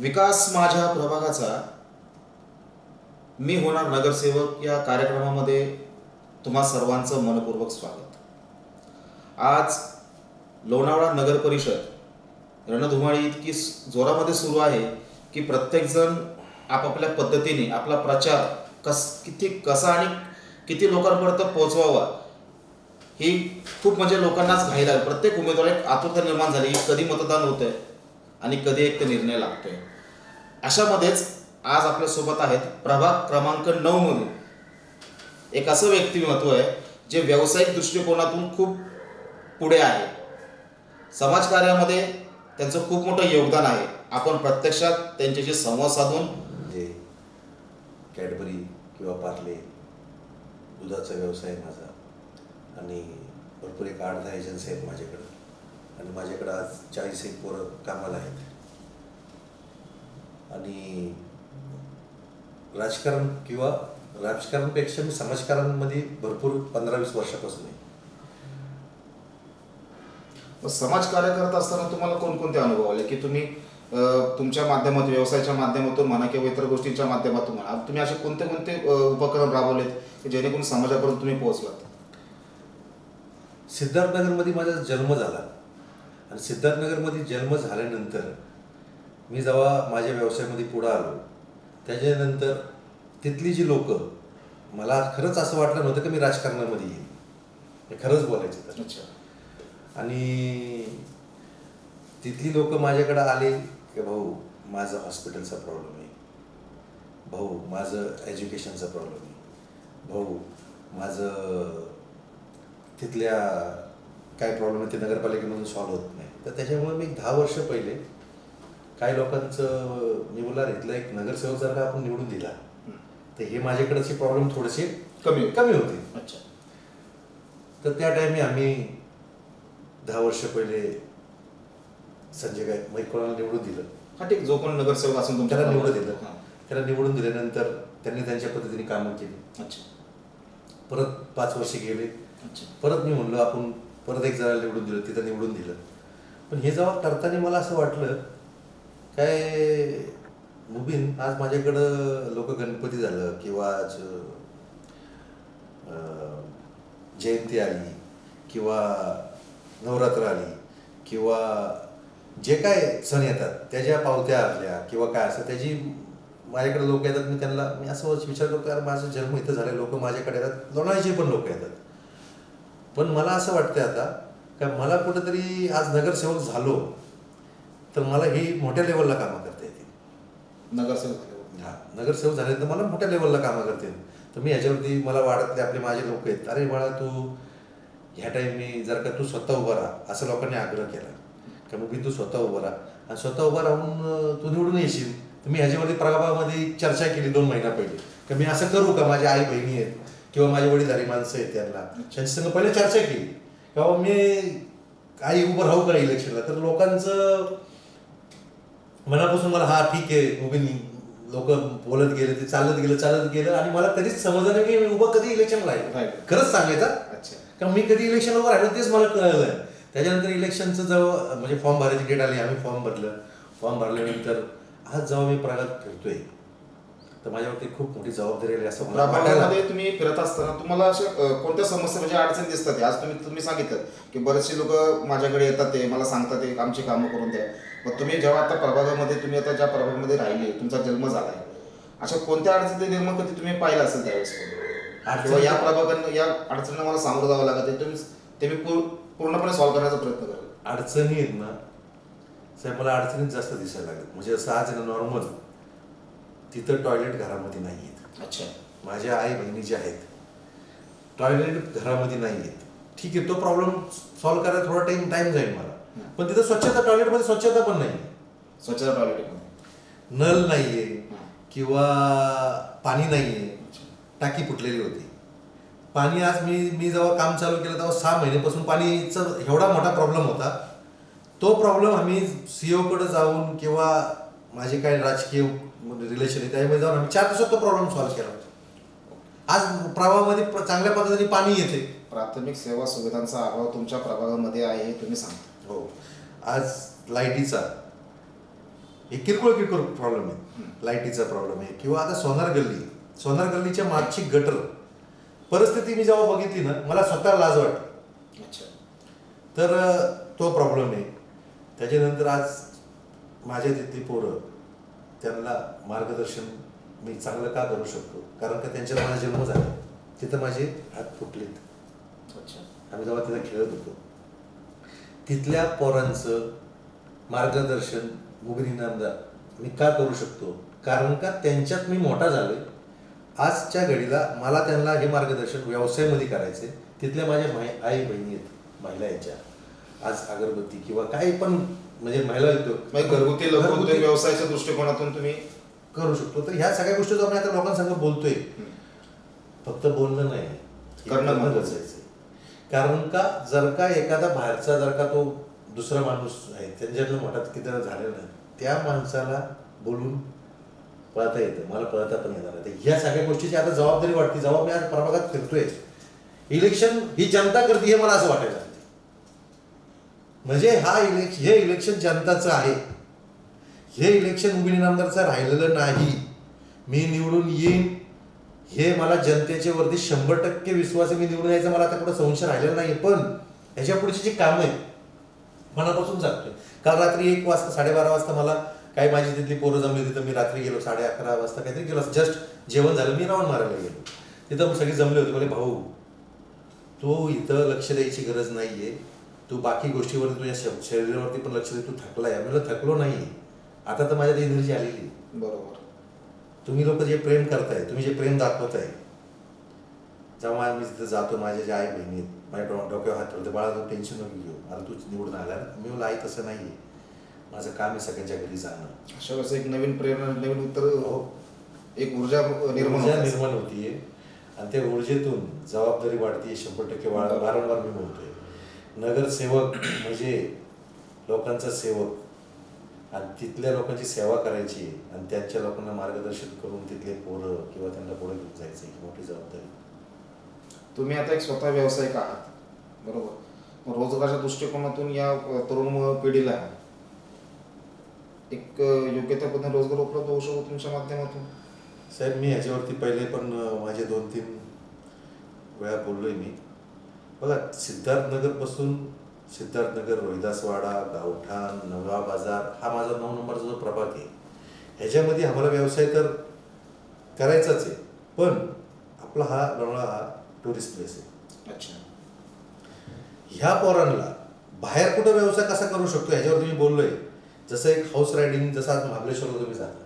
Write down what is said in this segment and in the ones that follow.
विकास माझ्या प्रभागाचा. मी होणार नगरसेवक या कार्यक्रमामध्ये तुम्हा सर्वांचं मनपूर्वक स्वागत. आज लोणावळा नगर परिषद रणधुमाळी इतकी जोरामध्ये सुरू आहे की प्रत्येकजण आपापल्या पद्धतीने आपला प्रचार कस किती कसा आणि किती लोकांपर्यंत पोहोचवावा ही खूप म्हणजे लोकांनाच घाई लागली. प्रत्येक उमेदवार एक आतुरता निर्माण झाली. कधी मतदान होतंय? आणि कधी एक ते निर्णय लागतोय. अशामध्येच आज आपल्यासोबत आहेत प्रभाग क्रमांक नऊ मधून. एक असं व्यक्तिमत्व आहे जे व्यावसायिक दृष्टिकोनातून खूप पुढे आहे. समाजकार्यामध्ये त्यांचं खूप मोठं योगदान आहे. आपण प्रत्यक्षात त्यांच्याशी संवाद साधून म्हणजे कॅडबरी किंवा पार्ले दुधाचा व्यवसाय माझा. आणि भरपूर एक आठ दहा एजन्सी आहेत माझ्याकडं. आणि माझ्याकडं आज चाळीस एक पोरं कामाला आहेत. आणि राजकारण किंवा राजकारणपेक्षा मी समाजकारणामध्ये भरपूर पंधरा वीस वर्षापासून आहे. समाजकार्य करत असताना तुम्हाला कोणकोणते अनुभव आले? की तुम्ही तुमच्या माध्यमातून व्यवसायाच्या माध्यमातून म्हणा किंवा इतर गोष्टींच्या माध्यमातून म्हणा तुम्ही असे कोणते कोणते उपक्रम राबवलेत की जेणेकरून समाजापर्यंत तुम्ही पोहोचलात? सिद्धार्थनगरमध्ये माझा जन्म झाला. आणि सिद्धार्थनगरमध्ये जन्म झाल्यानंतर मी जेव्हा माझ्या व्यवसायामध्ये पुढं आलो त्याच्यानंतर तिथली जी लोक मला खरंच असं वाटलं नव्हतं की मी राजकारणामध्ये येईन. हे खरंच बोलायचं तर. अच्छा. आणि तिथली लोक माझ्याकडे आले की भाऊ माझं हॉस्पिटलचा प्रॉब्लेम आहे. भाऊ माझं एज्युकेशनचा प्रॉब्लेम आहे. भाऊ माझं तिथल्या काय प्रॉब्लेम आहे ते नगरपालिकेमधून सॉल्व्ह होत नाही. तर त्याच्यामुळे मी दहा वर्ष पहिले काही लोकांचं मी बोलणार इथलं एक नगरसेवक जर का आपण निवडून दिला तर हे माझ्याकडचे प्रॉब्लेम थोडेसे कमी कमी होते. अच्छा. तर त्या टायमी आम्ही दहा वर्ष पहिले संजय गाय कोणाला निवडून दिलं. हा ठीक. जो कोण नगरसेवक तुमच्या त्याला निवडून दिलं. त्याला निवडून दिल्यानंतर त्यांनी त्यांच्या पद्धतीने कामं केली. अच्छा. परत पाच वर्ष गेले. अच्छा. परत मी म्हणलो आपण परत एक जणाला निवडून दिलं तिथं निवडून दिलं. पण हे जेव्हा करताना मला असं वाटलं काय मुबीन आज माझ्याकडं लोक गणपती झालं किंवा आज जयंती आली किंवा नवरात्र आली किंवा जे काय सण येतात त्याच्या पावत्या आल्या किंवा काय असं त्याची माझ्याकडे लोक येतात मी त्यांना मी असं विचार करतो यार माझा जन्म इथं झाला लोक माझ्याकडे येतात लोणाळीचे पण लोक येतात. पण मला असं वाटतंय आता का मला कुठंतरी आज नगरसेवक झालो तर मला ही मोठ्या लेवलला कामं करता येतील. नगरसेवक. हा नगरसेवक झाल्यानंतर मला मोठ्या लेवलला कामं करतील तर मी ह्याच्यावरती मला वाढतले आपले माझे लोक आहेत. अरे बाळा तू ह्या टाईमी जर का तू स्वतः उभा राहा असं लोकांनी आग्रह केला. का मग मी तू स्वतः उभा राहा. आणि स्वतः उभा राहून तू निवडून येशील. तर मी ह्याच्यावरती प्रभागामध्ये चर्चा केली दोन महिना पहिले. का मी असं करू का? माझ्या आई बहिणी आहेत. किंवा माझे वडीलधारी माणसं आहेत त्यांना. त्यांच्या संग पहिले चर्चा केली. का बाबा मी आई उभं राहू का इलेक्शनला तर लोकांचं मनापासून मला हा ठीक आहे उभी लोक बोलत गेले ते चालत गेलं चालत गेलं. आणि मला कधीच समजलं नाही की मी उभं कधी इलेक्शन राहिलं. खरंच सांगायचं अच्छा. का मी कधी इलेक्शन उभं राहिलो तेच मला कळलं त्याच्यानंतर इलेक्शनचं जेव्हा म्हणजे फॉर्म भरायची डेट आली आम्ही फॉर्म भरलं. फॉर्म भरल्यानंतर आज जेव्हा मी प्रगात फिरतोय तर माझ्यावरती खूप मोठी जबाबदारी आली असं मला वाटायला प्रभागामध्ये तुम्ही फिरत असताना तुम्हाला अशा अं, कोणत्या समस्या म्हणजे अडचणी दिसतात हे? आज तुम्ही तुम्ही सांगितलं की बरेचसे लोक माझ्याकडे येतात ते मला सांगतात ते आमची कामं करून द्या. मग तुम्ही जेव्हा आता प्रभागामध्ये तुम्ही आता ज्या प्रभागामध्ये राहिले तुमचा जन्म झालाय अशा कोणत्या अडचणी निर्माण कधी तुम्ही पाहिलं असेल त्यावेळेस? किंवा या प्रभागांना या अडचणींना मला सामोरं जावं लागत आहे तुम्ही ते मी पूर- पूर्णपणे सॉल्व्ह करण्याचा प्रयत्न करेल. अडचणी आहेत ना साहेब मला अडचणीत जास्त दिसायला लागल्या म्हणजे असं आज आहे ना नॉर्मल तिथं टॉयलेट घरामध्ये नाही आहेत अच्छा. माझ्या आई बहिणी ज्या आहेत टॉयलेट घरामध्ये नाही आहेत ठीक आहे तो प्रॉब्लेम सॉल्व्ह करायला थोडा टाइम टाइम जाईल मला. पण तिथं स्वच्छता टॉयलेटमध्ये स्वच्छता पण नाही स्वच्छता टॉयलेट नल नाहीये किंवा पाणी नाहीये. टाकी फुटलेली होती. पाणी आज मी मी जेव्हा काम चालू केलं तेव्हा सहा महिन्यापासून पाणीचा एवढा मोठा प्रॉब्लेम होता. तो प्रॉब्लेम आम्ही सीओ कडे जाऊन किंवा माझे काही राजकीय रिलेशन आहे त्यामध्ये जाऊन आम्ही चार दिवसात तो प्रॉब्लेम सॉल्व्ह केला. आज प्रवाहामध्ये प्र- चांगल्या पद्धतीने पाणी येते. प्राथमिक सेवा सुविधांचा अभाव तुमच्या प्रभागामध्ये आहे हे तुम्ही सांगता. हो. आज लाईटीचा हे किरकोळ किरकोळ प्रॉब्लेम आहे. लाईटीचा प्रॉब्लेम आहे. किंवा आता सोनार गल्ली सोनार गल्लीच्या मागची गटर. परिस्थिती मी जेव्हा बघितली ना मला स्वतः लाज वाटली. अच्छा. तर तो प्रॉब्लेम आहे. त्याच्यानंतर आज माझ्या तिथली पोरं त्यांना मार्गदर्शन मी चांगलं का करू शकतो? कारण का त्यांच्यात माझा जन्म झाला. तिथं माझे हात फुटलेत. अच्छा. आम्ही जेव्हा तिथं खेळत होतो. तिथल्या पोरांचं मार्गदर्शन मुगरी नामदार मी का करू शकतो? कारण का त्यांच्यात मी मोठा झालोय. आजच्या घडीला मला त्यांना हे मार्गदर्शन व्यवसायामध्ये करायचे तिथल्या माझ्या आई बहिणी आहेत महिला यांच्या. आज अगरबत्ती किंवा काही पण म्हणजे महिला उद्योग. म्हणजे घरगुती लघुउद्योग घरगुती व्यवसायाच्या दृष्टिकोनातून तुम्ही करू शकतो. तर ह्या सगळ्या गोष्टी जो आपण आता लोकांसंग बोलतोय फक्त बोलणं नाही. हे करणं महत्त्वाचं आहे. कारण का? जर का एखादा बाहेरचा जर का तो दुसरा माणूस आहे त्यांच्यातलं मोठा किती झालेला नाही त्या माणसाला बोलून पळता येतं. मला पळता पण येणार नाही. तर ह्या सगळ्या गोष्टीची आता जबाबदारी वाटते जेव्हा मी आज प्रभागात फिरतोय इलेक्शन ही जनता करते हे मला असं लागते म्हणजे हा इलेक्शन हे इलेक्शन जनताचं आहे. हे इलेक्शन उबिनी नामदारचं राहिलेलं नाही. मी निवडून येईन. हे मला जनतेच्या वरती शंभर टक्के विश्वास मी निवडून यायचा मला आता कुठं संशय राहिलेला नाही. पण ह्याच्या पुढची जी कामं आहेत मनापासून सांगतोय. काल रात्री एक वाजता साडेबारा वाजता मला काही माझी तिथली पोरं जमली तिथं मी रात्री गेलो साडे अकरा वाजता काहीतरी गेलो. जस्ट जेवण झालं मी राऊंड मारायला गेलो. तिथं सगळी जमले होते म्हणजे भाऊ तू इथं लक्ष द्यायची गरज नाहीये. तू बाकी गोष्टीवरती तुझ्या शरीरावरती पण लक्ष दे तू थकलाय म्हणलं, थकलो नाही आता तर माझ्यात एनर्जी आलेली बरोबर तुम्ही लोक जे प्रेम करताय तुम्ही जे प्रेम दाखवताय जेव्हा मी तिथं जातो माझ्या ज्या आई बहिणी माझ्या डो- डोक्यावर हात ठेवते बाळा तू टेन्शन नको घेऊ मला तू निवडून आला ना." मी म्हणलं आई तसं नाही माझं काम आहे सगळ्यांच्या घरी जाणं अशा वेळेस एक नवीन प्रेरणा नवीन उत्तर हो. एक ऊर्जा निर्माण ऊर्जा. निर्माण होतीये आणि त्या ऊर्जेतून जबाबदारी वाढते शंभर टक्के. वारंवार मी बोलतोय नगरसेवक म्हणजे लोकांचा सेवक. आणि तिथल्या लोकांची सेवा करायची आणि त्यांच्या लोकांना मार्गदर्शन करून तिथले पोरं किंवा त्यांना पुढे घेऊन जायचं ही मोठी जबाबदारी. तुम्ही आता एक स्वतः व्यावसायिक आहात. बरोबर. रोजगाराच्या दृष्टिकोनातून या तरुण पिढीला एक योग्य त्या पद्धतीने रोजगार उपलब्ध होऊ शकतो तुमच्या माध्यमातून? साहेब मी ह्याच्यावरती पहिले पण माझे दोन तीन वेळा बोललोय मी. बघा सिद्धार्थनगरपासून सिद्धार्थनगर रोहिदासवाडा गावठाण नवा बाजार हा माझा नऊ नंबरचा जो प्रभाग आहे ह्याच्यामध्ये आम्हाला व्यवसाय तर करायचाच आहे पण आपला हा लोणावळा हा टुरिस्ट प्लेस आहे. अच्छा. ह्या पोरांना बाहेर कुठं व्यवसाय कसा करू शकतो ह्याच्यावरती मी बोललोय. जसं एक हाऊस रायडिंग जसं आज महाबळेश्वरला तुम्ही जाता.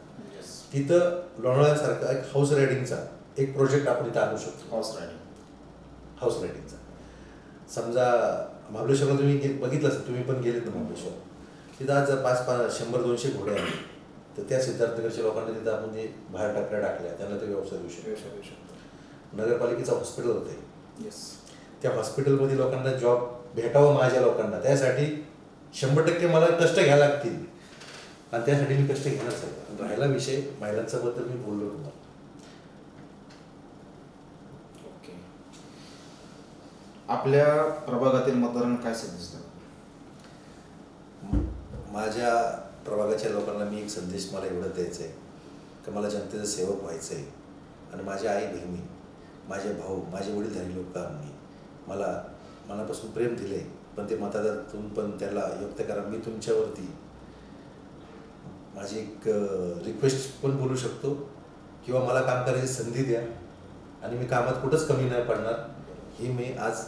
तिथं लोणावळ्यासारखा एक हाऊस रायडिंगचा एक प्रोजेक्ट आपण इथं आणू शकतो. हॉर्स रायडिंग हाऊस रायडिंगचा समजा महाबळेश्वरला तुम्ही बघितलं असेल तुम्ही पण गेलेत ना महाबळेश्वर. तिथं आज पाच पाच शंभर दोनशे घोडे आहेत तर त्या सिद्धार्थनगरच्या लोकांना तिथं आपण जे बाहेर टाकल्या टाकल्या त्यांना ते व्यवसाय देऊ शकतो. व्यवसाय देऊ शकतो. नगरपालिकेचं हॉस्पिटल होते. येस त्या हॉस्पिटलमध्ये लोकांना जॉब भेटावं माझ्या लोकांना. त्यासाठी शंभर टक्के मला कष्ट घ्यायला लागतील. आणि त्यासाठी मी कष्ट घेणार साहेब राहिला विषय महिलांचा बद्दल मी बोललो तुम्हाला. आपल्या प्रभागातील मतदारांना काय संदेश द्या माझ्या प्रभागाच्या लोकांना मी एक संदेश मला एवढं द्यायचा आहे की मला जनतेचं सेवक व्हायचं आहे आणि माझ्या आई बहिणी माझे भाऊ माझे वडीलधारी लोकांनी मला मनापासून प्रेम दिले पण ते मतदारातून पण त्याला व्यक्त करा. मी तुमच्यावरती माझी एक रिक्वेस्ट पण बोलू शकतो. किंवा मला काम करायची संधी द्या. आणि मी कामात कुठंच कमी नाही पडणार. ही मी आज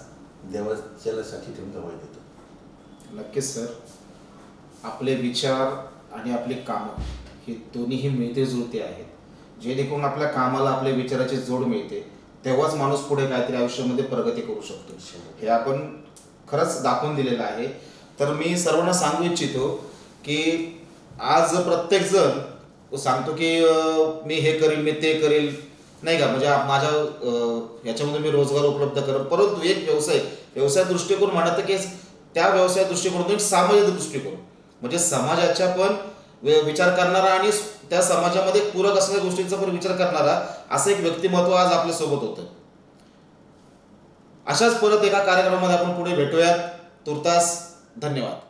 देवाच्यासाठी ठेवून गवाही देतो. नक्कीच सर. आपले विचार आणि आपली कामं ही दोन्हीही मिळते जुळते आहेत. जेणेकरून आपल्या कामाला आपल्या विचाराची जोड मिळते. तेव्हाच माणूस पुढे काहीतरी आयुष्यामध्ये प्रगती करू शकतो. हे आपण खरंच दाखवून दिलेलं आहे. तर मी सर्वांना सांगू इच्छितो की आज प्रत्येक जण सांगतो की मी हे करील मी ते करील नाही का? म्हणजे माझ्या याच्यामध्ये मी रोजगार उपलब्ध करेन परंतु एक व्यवसाय व्यवसाय दृष्टिकोन म्हणत की त्या व्यवसाय दृष्टिकोनातून एक सामाजिक दृष्टिकोन. म्हणजे समाजाच्या पण विचार करणारा आणि त्या समाजामध्ये पूरक असलेल्या गोष्टींचा पण विचार करणारा असं एक व्यक्तिमत्व आज आपल्यासोबत होतं. अशाच परत एका कार्यक्रमामध्ये आपण पुढे भेटूयात. तुर्तास धन्यवाद.